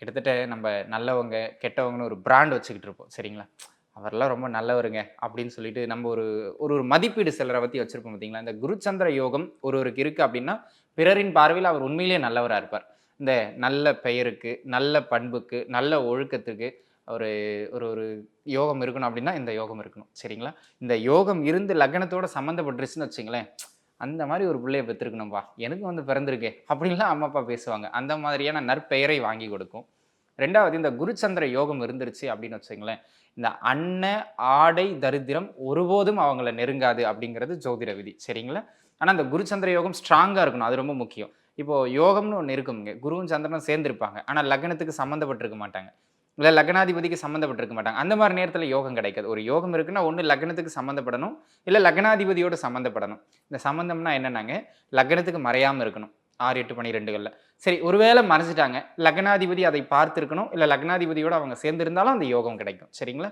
கிட்டத்தட்ட நம்ம நல்லவங்க கெட்டவங்கன்னு ஒரு பிராண்ட் வச்சுக்கிட்டு இருப்போம். சரிங்களா? அவரெல்லாம் ரொம்ப நல்லவருங்க அப்படின்னு சொல்லிட்டு நம்ம ஒரு ஒரு ஒரு மதிப்பீடு சிலரை பற்றி வச்சுருப்போம் பார்த்தீங்களா இந்த குருச்சந்திர யோகம் ஒருவருக்கு இருக்குது அப்படின்னா பிறரின் பார்வையில் அவர் உண்மையிலேயே நல்லவராக இருப்பார். இந்த நல்ல பெயருக்கு நல்ல பண்புக்கு நல்ல ஒழுக்கத்துக்கு ஒரு ஒரு ஒரு யோகம் இருக்கணும் அப்படின்னா இந்த யோகம் இருக்கணும். சரிங்களா? இந்த யோகம் இருந்து லக்னத்தோட சம்மந்தப்பட்டுருச்சுன்னு வச்சுங்களேன் அந்த மாதிரி ஒரு பிள்ளைய பெற்றிருக்கணும்பா. எனக்கு வந்து பிறந்திருக்கே அப்படின்லாம் அம்மா அப்பா பேசுவாங்க. அந்த மாதிரியான நற்பெயரை வாங்கி கொடுக்கும். ரெண்டாவது இந்த குருச்சந்திர யோகம் இருந்துருச்சு அப்படின்னு வச்சுங்களேன் இந்த அன்ன ஆடை தரித்திரம் ஒருபோதும் அவங்கள நெருங்காது அப்படிங்கிறது ஜோதிட விதி. சரிங்களா? ஆனால் அந்த குருச்சந்திர யோகம் ஸ்ட்ராங்காக இருக்கணும். அது ரொம்ப முக்கியம். இப்போது யோகம்னு ஒன்று இருக்குங்க குருவும் சந்திரனும் சேர்ந்துருப்பாங்க. ஆனால் லக்னத்துக்கு சம்மந்தப்பட்டிருக்க மாட்டாங்க. இல்லை லக்னாதிபதிக்கு சம்மந்தப்பட்டிருக்க மாட்டாங்க. அந்த மாதிரி நேரத்தில் யோகம் கிடைக்காது. ஒரு யோகம் இருக்குன்னா ஒன்று லக்னத்துக்கு சம்மந்தப்படணும். இல்லை லக்னாதிபதியோட சம்மந்தப்படணும். இந்த சம்மந்தம்னா என்னென்னாங்க? லக்னத்துக்கு மறையாமல் இருக்கணும். ஆறு எட்டு பன்னிரெண்டுகளில் சரி ஒருவேளை மறைச்சிட்டாங்க லக்னாதிபதி அதை பார்த்துருக்கணும். இல்லை லக்னாதிபதியோடு அவங்க சேர்ந்திருந்தாலும் அந்த யோகம் கிடைக்கும். சரிங்களா?